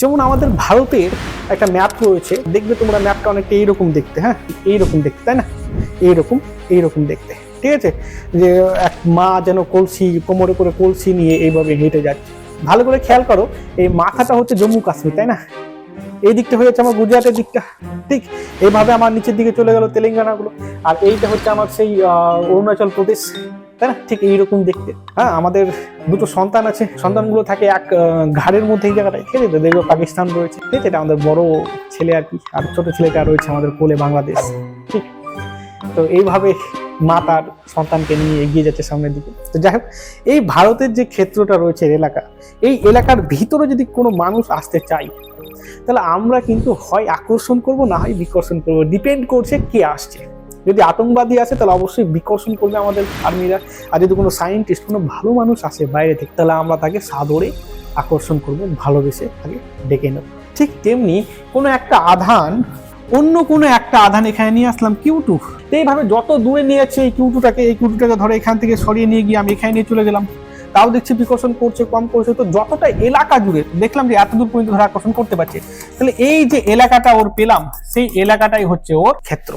যেমন আমাদের ভারতের একটা ম্যাপ রয়েছে, দেখবে তোমরা ম্যাপটা অনেকটা এইরকম দেখতে হ্যাঁ? এইরকম দেখতে, তাই না? এইরকম এইরকম দেখতে, ঠিক আছে? যে এক মা যেন কলসি, কোমরে করে কলসি নিয়ে এইভাবে হেঁটে যাচ্ছে ভালো করে খেয়াল করো, এই মাথাটা হচ্ছে জম্মু কাশ্মীর, তাই না? এই দিকটা হয়ে যাচ্ছে আমার গুজরাটের দিকটা। ঠিক এইভাবে আমার নিচের দিকে চলে গেল তেলেঙ্গানাগুলো। আর এইটা হচ্ছে আমার সেই অরুণাচল প্রদেশ। তাই না? ঠিক এইরকম দেখতে। হ্যাঁ আমাদের দুটো সন্তান আছে। সন্তানগুলো থাকে এক ঘাড়ের মধ্যে এই জায়গাটায়। ঠিক আছে? দেখবে পাকিস্তান রয়েছে। ঠিক এটা আমাদের বড় ছেলে আর কি। আর ছোট ছেলেটা রয়েছে আমাদের কোলে বাংলাদেশ। ঠিক? তো এইভাবে মা তার সন্তানকে নিয়ে এগিয়ে যাচ্ছে সামনের দিকে। তো যাই হোক, এই ভারতের যে ক্ষেত্রটা রয়েছে এলাকা, এই এলাকার ভিতরে যদি কোনো মানুষ আসতে চায় তাহলে আমরা কিন্তু হয় আকর্ষণ করব, না হয় বিকর্ষণ করব। ডিপেন্ড করছে কে আসছে। যদি আতঙ্কবাদী আসে, তাহলে অবশ্যই বিকর্ষণ করবে আমাদের আর্মিরা। আর যদি কোনো সায়েন্টিস্ট কোনো ভালো মানুষ আসে বাইরে থেকে, তাহলে আমরা তাকে সাদরে আকর্ষণ করব, ভালোবেসে তাকে ডেকে নেব। ঠিক তেমনি কোনো একটা আধান, অন্য কোনো একটা আধান এখানে নিয়ে আসলাম কিউটু এইভাবে যত দূরে নিয়ে যাচ্ছে এই কিউটুটাকে এই কিউটুটাকে ধরে এখান থেকে সরিয়ে নিয়ে গিয়ে আমি এখানে নিয়ে চলে গেলাম। তাও দেখছি বিকর্ষণ করছে, কম করছে। তো যতটা এলাকা জুড়ে দেখলাম যে এতদূর পর্যন্ত ধরে আকর্ষণ করতে পারছে, তাহলে এই যে এলাকাটা ওর পেলাম, সেই এলাকাটাই হচ্ছে ওর ক্ষেত্র।